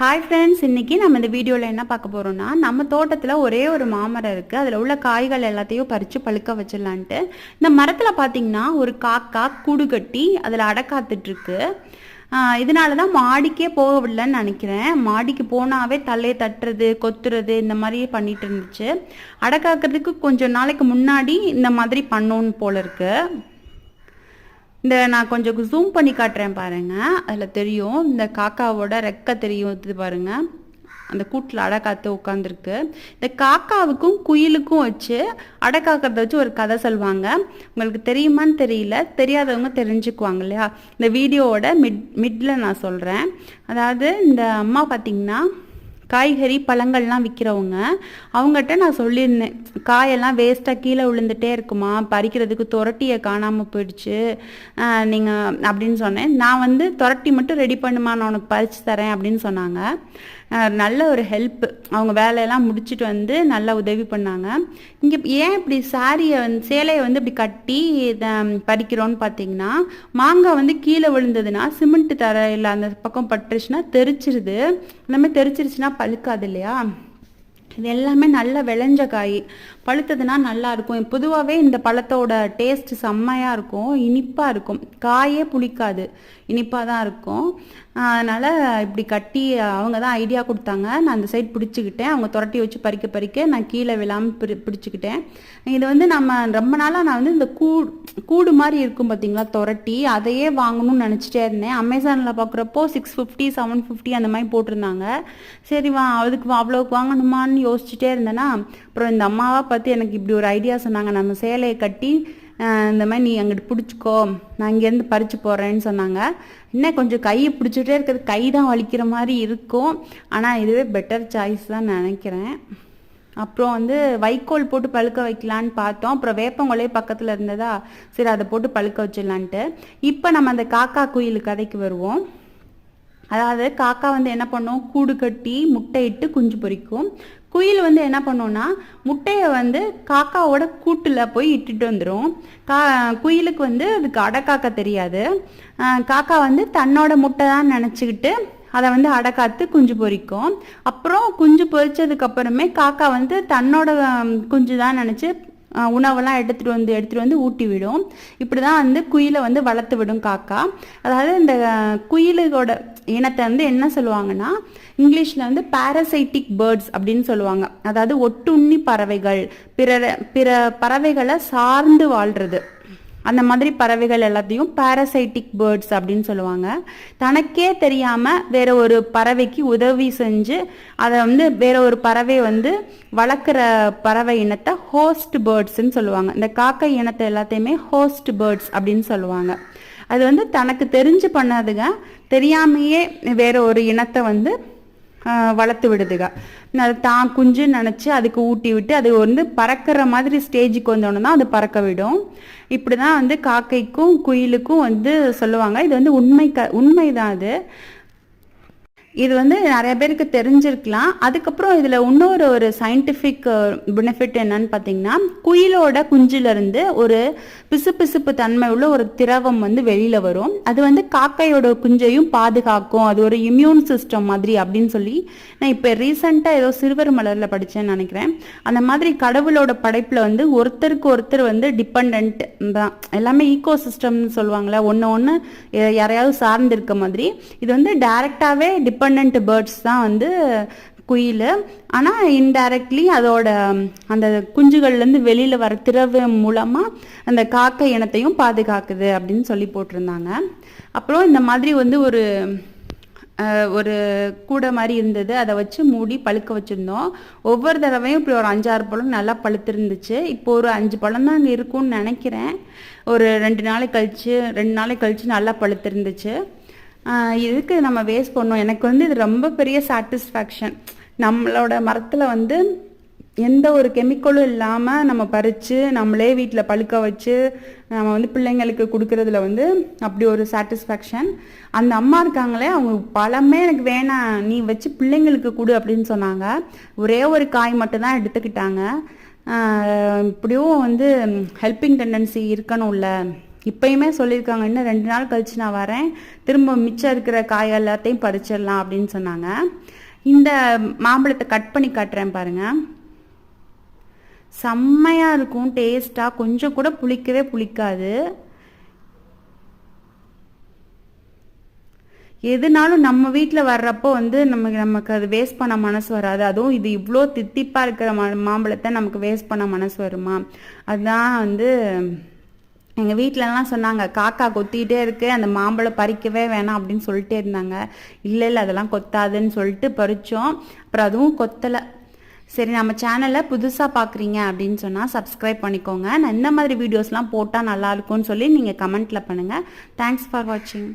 Hi friends இன்னைக்கு நம்ம இந்த வீடியோவில் என்ன பார்க்க போகிறோம்னா நம்ம தோட்டத்தில் ஒரே ஒரு மாமரம் இருக்குது அதில் உள்ள காய்கள் எல்லாத்தையும் பறித்து பழுக்க வச்சிடலான்ட்டு. இந்த மரத்தில் பார்த்தீங்கன்னா ஒரு காக்கா கூடு கட்டி அதில் அடக்காத்துட்ருக்கு. இதனால தான் மாடிக்கே போக விடலன்னு நினைக்கிறேன். மாடிக்கு போனாவே தலையை தட்டுறது கொத்துறது இந்த மாதிரியே பண்ணிட்டு இருந்துச்சு. அடக்காக்கிறதுக்கு கொஞ்சம் நாளைக்கு முன்னாடி இந்த மாதிரி பண்ணோன்னு போல இருக்குது இந்த நான் கொஞ்சம் ஜூம் பண்ணி காட்டுறேன் பாருங்க. அதில் தெரியும் இந்த காக்காவோட ரெக்கை தெரியும் இது பாருங்க. அந்த கூட்டில் அடை காத்து உட்காந்துருக்கு இந்த காக்காவுக்கும் குயிலுக்கும் வச்சு அடை காக்கிறத வச்சு ஒரு கதை சொல்லுவாங்க உங்களுக்கு தெரியுமான்னு தெரியல. தெரியாதவங்க தெரிஞ்சுக்குவாங்க இல்லையா? இந்த வீடியோவோட மிட் மிட்டில் நான் சொல்கிறேன் அதாவது இந்த அம்மா பார்த்தீங்கன்னா காய்கறி பழங்கள்லாம் விற்கிறவங்க அவங்ககிட்ட நான் சொல்லியிருந்தேன் காயெல்லாம் வேஸ்ட்டாக கீழே விழுந்துட்டே இருக்குமா பறிக்கிறதுக்கு துரட்டியை காணாமல் போயிடுச்சு நீங்கள் அப்படின்னு சொன்னேன். நான் வந்து துரட்டி மட்டும் ரெடி பண்ணுமா நான் உனக்கு பறித்து தரேன் அப்படின்னு சொன்னாங்க. நல்ல ஒரு ஹெல்ப் அவங்க வேலையெல்லாம் முடிச்சுட்டு வந்து நல்லா உதவி பண்ணாங்க. இங்கே ஏன் இப்படி சாரியை வந்து சேலையை வந்து இப்படி கட்டி இதை பறிக்கிறோன்னு பார்த்தீங்கன்னா மாங்காய் வந்து கீழே விழுந்ததுன்னா சிமெண்ட் தரையில் அந்த பக்கம் பட்டுருச்சுன்னா தெரிச்சிருது இந்த மாதிரி தெரிச்சிருச்சுன்னா பழுக்காது இல்லையா இது எல்லாமே நல்ல விளைஞ்ச காய். பழுத்ததுன்னா நல்லா இருக்கும். பொதுவாகவே இந்த பழத்தோட டேஸ்ட் செம்மையாக இருக்கும். இனிப்பாக இருக்கும். காயே புளிக்காது. இனிப்பாக தான் இருக்கும். அதனால் இப்படி கட்டி அவங்க தான் ஐடியா கொடுத்தாங்க. நான் அந்த சைட் பிடிச்சிக்கிட்டேன். அவங்க துரட்டி வச்சு பறிக்க பறிக்க நான் கீழே விழாமல் பிடி பிடிச்சிக்கிட்டேன். இது வந்து நம்ம ரொம்ப நாளாக நான் வந்து இந்த கூடு கூடு மாதிரி இருக்கும் பார்த்தீங்களா துரட்டி அதையே வாங்கணும்னு நினச்சிட்டே இருந்தேன். அமேசானில் பார்க்குறப்போ சிக்ஸ் ஃபிஃப்டி செவன் ஃபிஃப்டி அந்த மாதிரி போட்டிருந்தாங்க. சரி வா அதுக்கு அவ்வளோக்கு வாங்கணுமான்னு யோசிச்சுட்டே இருந்தேன்னா அப்புறம் இந்த அம்மாவை பார்த்து எனக்கு இப்படி ஒரு ஐடியா சொன்னாங்க. நம்ம சேலையை கட்டி இந்த மாதிரி நீ அங்கிட்டு பிடிச்சிக்கோ. நான் இங்கேருந்து பறிச்சு போடுறேன்னு சொன்னாங்க. என்ன கொஞ்சம் கையை பிடிச்சிட்டே இருக்கிறது கை தான் வலிக்கிற மாதிரி இருக்கும். ஆனால் இதுவே பெட்டர் சாய்ஸ் தான் நினைக்கிறேன். அப்புறம் வந்து வைக்கோல் போட்டு பழுக்க வைக்கலான்னு பார்த்தோம். அப்புறம் வேப்பங்கொலையே பக்கத்தில் இருந்ததா? சரி அதை போட்டு பழுக்க வச்சிடலான்ட்டு. இப்போ நம்ம அந்த காக்கா குயில் கதைக்கு வருவோம். அதாவது காக்கா வந்து என்ன பண்ணும்? கூடு கட்டி முட்டையிட்டு குஞ்சு பொரிக்கும். குயில் வந்து என்ன பண்ணும்னா முட்டையை வந்து காக்காவோட கூட்டில் போய் இட்டுட்டு வந்துடும் கா குயிலுக்கு வந்து அதுக்கு அடக்காக்க தெரியாது. காக்கா வந்து தன்னோட முட்டை தான் நினச்சிக்கிட்டு அதை வந்து அடைக்காத்து குஞ்சு பொரிக்கும். அப்புறம் குஞ்சு பொரிச்சதுக்கு அப்புறமே காக்கா வந்து தன்னோட குஞ்சு தான் நினச்சி உணவெல்லாம் எடுத்துகிட்டு வந்து எடுத்துகிட்டு வந்து ஊட்டி விடும். இப்படி தான் வந்து குயிலை வந்து வளர்த்து விடும் காக்கா. அதாவது இந்த குயிலோட குயிலுகளோட இனத்தை வந்து என்ன சொல்லுவாங்கன்னா இங்கிலீஷில் வந்து பாரசைட்டிக் பேர்ட்ஸ் அப்படின்னு சொல்லுவாங்க. அதாவது ஒட்டுண்ணி பறவைகள் பிற பிற பறவைகளை சார்ந்து வாழ்கிறது அந்த மாதிரி பறவைகள் எல்லாத்தையும் பாரசைட்டிக் பேர்ட்ஸ் அப்படின்னு சொல்லுவாங்க. தனக்கே தெரியாமல் வேற ஒரு பறவைக்கு உதவி செஞ்சு அதை வந்து வேற ஒரு பறவை வந்து வளர்க்குற பறவை இனத்தை ஹோஸ்ட் பேர்ட்ஸ்ன்னு சொல்லுவாங்க. இந்த காக்கை இனத்தை எல்லாத்தையுமே ஹோஸ்ட் பேர்ட்ஸ் அப்படின்னு சொல்லுவாங்க. அது வந்து தனக்கு தெரிஞ்சு பண்ணாதுங்க. தெரியாமையே வேற ஒரு இனத்தை வந்து வளர்த்து விடுதுக. அது தான் குஞ்சு நினச்சி அதுக்கு ஊட்டி விட்டு அது வந்து பறக்கிற மாதிரி ஸ்டேஜுக்கு வந்தோடனே தான் அது பறக்க விடும். இப்படி தான் வந்து காக்கைக்கும் குயிலுக்கும் வந்து சொல்லுவாங்க. இது வந்து உண்மை க உண்மை தான் அது. இது வந்து நிறைய பேருக்கு தெரிஞ்சிருக்கலாம். அதுக்கப்புறம் இதில் இன்னொரு ஒரு சயின்டிஃபிக் பெனிஃபிட் என்னன்னு பார்த்தீங்கன்னா குயிலோட குஞ்சிலிருந்து ஒரு பிசுபிசுப்பு தன்மை உள்ள ஒரு திரவம் வந்து வெளியில் வரும். அது வந்து காக்கையோட குஞ்சையும் பாதுகாக்கும். அது ஒரு இம்யூன் சிஸ்டம் மாதிரி அப்படின்னு சொல்லி நான் இப்போ ரீசெண்டாக ஏதோ சிறுவர் மலரில் படித்தேன்னு நினைக்கிறேன். அந்த மாதிரி கடவுளோட படைப்பில் வந்து ஒருத்தருக்கு ஒருத்தர் வந்து டிபெண்ட் தான் எல்லாமே ஈகோ சிஸ்டம்னு சொல்லுவாங்களே ஒன்று ஒன்று யாரையாவது சார்ந்து இருக்க மாதிரி. இது வந்து டைரெக்டாகவே டிபெண்ட் பேர்ட்ஸ் தான் வந்து குயில். ஆனால் இன்டைரக்ட்லி அதோட அந்த குஞ்சுகள்லேருந்து வெளியில் வர திறவு மூலமாக அந்த காக்கை இனத்தையும் பாதுகாக்குது அப்படின்னு சொல்லி போட்டிருந்தாங்க. அப்புறம் இந்த மாதிரி வந்து ஒரு ஒரு கூடை மாதிரி இருந்தது. அதை வச்சு மூடி பழுக்க வச்சுருந்தோம். ஒவ்வொரு தடவையும் இப்படி ஒரு அஞ்சாறு பழம் நல்லா பழுத்திருந்துச்சு. இப்போ ஒரு அஞ்சு பழம் தான் அங்கே இருக்கும்னு நினைக்கிறேன். ஒரு ரெண்டு நாளைக்கு கழித்து ரெண்டு நாளைக்கு கழித்து நல்லா பழுத்திருந்துச்சு. இதுக்கு நம்ம வேஸ்ட் பண்ணோம். எனக்கு வந்து இது ரொம்ப பெரிய சாட்டிஸ்ஃபேக்ஷன் நம்மளோட மரத்தில் வந்து எந்த ஒரு கெமிக்கலும் இல்லாமல் நம்ம பறித்து நம்மளே வீட்டில் பழுக்க வச்சு நம்ம வந்து பிள்ளைங்களுக்கு கொடுக்கறதுல வந்து அப்படி ஒரு சாட்டிஸ்ஃபேக்ஷன் அந்த அம்மா இருக்காங்களே அவங்க பழமே எனக்கு வேணாம். நீ வச்சு பிள்ளைங்களுக்கு கொடு அப்படின்னு சொன்னாங்க. ஒரே ஒரு காய் மட்டும் தான் எடுத்துக்கிட்டாங்க இப்படியும் வந்து ஹெல்பிங் டெண்டன்சி இருக்கணும்ல. இப்பயுமே சொல்லியிருக்காங்க இன்னும் ரெண்டு நாள் கழிச்சு நான் வரேன். திரும்ப மிச்சம் இருக்கிற காய் எல்லாத்தையும் பறிச்சிடலாம் அப்படின்னு சொன்னாங்க. இந்த மாம்பழத்தை கட் பண்ணி காட்டுறேன் பாருங்க. செம்மையாக இருக்கும் டேஸ்ட்டாக கொஞ்சம் கூட புளிக்கவே புளிக்காது. எதுனாலும் நம்ம வீட்டில் வர்றப்போ வந்து நமக்கு நமக்கு அது வேஸ்ட் பண்ண மனசு வராது. அதுவும் இது இவ்வளோ தித்திப்பாக இருக்கிற மா மாம்பழத்தை நமக்கு வேஸ்ட் பண்ண மனசு வருமா? அதுதான் வந்து எங்கள் வீட்டிலலாம் சொன்னாங்க காக்கா கொத்திகிட்டே இருக்கு அந்த மாம்பழம் பறிக்கவே வேணாம் அப்படின்னு சொல்லிட்டே இருந்தாங்க. இல்லை இல்லை அதெல்லாம் கொத்தாதுன்னு சொல்லிட்டு பறித்தோம் அப்புறம் அதுவும் கொத்தலை. சரி நம்ம சேனலை புதுசாக பார்க்குறீங்க அப்படின்னு சொன்னால் சப்ஸ்கிரைப் பண்ணிக்கோங்க. நான் இந்த மாதிரி வீடியோஸ்லாம் போட்டால் நல்லா இருக்கும்னு சொல்லி நீங்கள் கமெண்ட்டில் பண்ணுங்கள் தேங்க்ஸ் ஃபார் வாட்சிங்